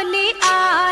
आवले आ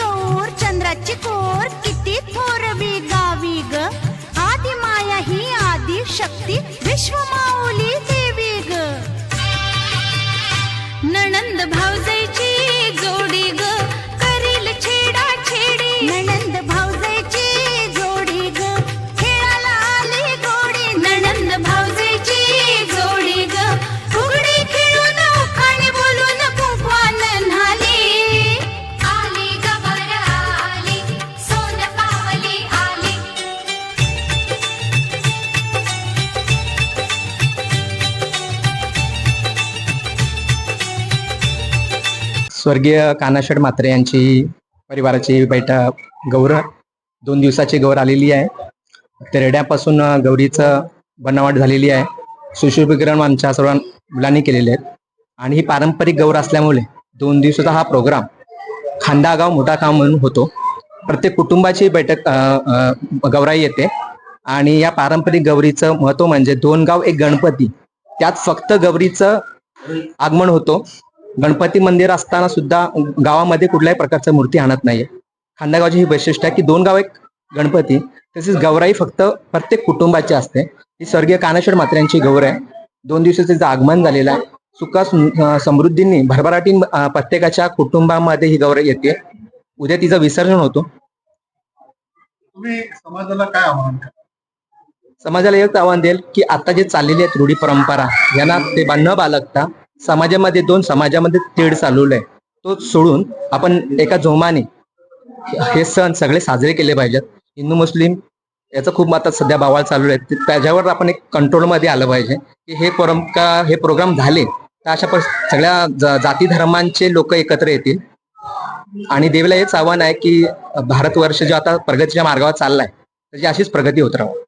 गौर चंद्राची कोर किती थोर बी गावी ग. आदि माया ही आदि शक्ती विश्वमाऊली स्वर्गीय कानाशेड म्हात्रे यांची परिवाराची बैठक गौर दोन दिवसाची गौर आलेली आहे. तेरड्यापासून गौरीचं बनावट झालेली आहे. सुशोभीकरण आमच्या सर्व मुलांनी केलेले आहेत. आणि ही पारंपरिक गौर असल्यामुळे दोन दिवसाचा हा प्रोग्राम खांदा गाव मोठा काम म्हणून होतो. प्रत्येक कुटुंबाची बैठक गौराई येते. आणि या पारंपरिक गौरीचं महत्त्व म्हणजे दोन गाव एक गणपती. त्यात फक्त गौरीचं आगमन होतो. गणपती मंदिर असताना सुद्धा गावामध्ये कुठल्याही प्रकारच्या मूर्ती आणत नाहीये. खांदागावची ही वैशिष्ट्य आहे की दोन गाव एक गणपती तसेच गौराई फक्त प्रत्येक कुटुंबाची असते. ही स्वर्गीय कानेश्वर मात्र्यांची गौर आहे. दोन दिवसाचं तिचं आगमन झालेलं आहे सुखा सम- समृद्धींनी भरभराटी प्रत्येकाच्या कुटुंबामध्ये ही गौर येते. उद्या तिचं विसर्जन होतो. तुम्ही समाजाला काय आव्हान समाजाला एक आव्हान देईल की आता जे चाललेली आहेत रूढी परंपरा यांना ते न बाळगता. समाजामध्ये दोन समाजामध्ये तेढ चालवलंय तो सोडून आपण एका जोमाने हे सण सगळे साजरे केले पाहिजेत. हिंदू मुस्लिम याचं खूप आता सध्या बावाळ चालू आहे त्याच्यावर आपण एक कंट्रोलमध्ये आलं पाहिजे की हे परंपरा हे प्रोग्राम झाले तर अशा सगळ्या जाती धर्मांचे लोक एकत्र येतील. आणि देवीला हेच आव्हान आहे की भारतवर्ष जो आता प्रगतीच्या मार्गावर चाललाय त्याची अशीच प्रगती होत राहावं.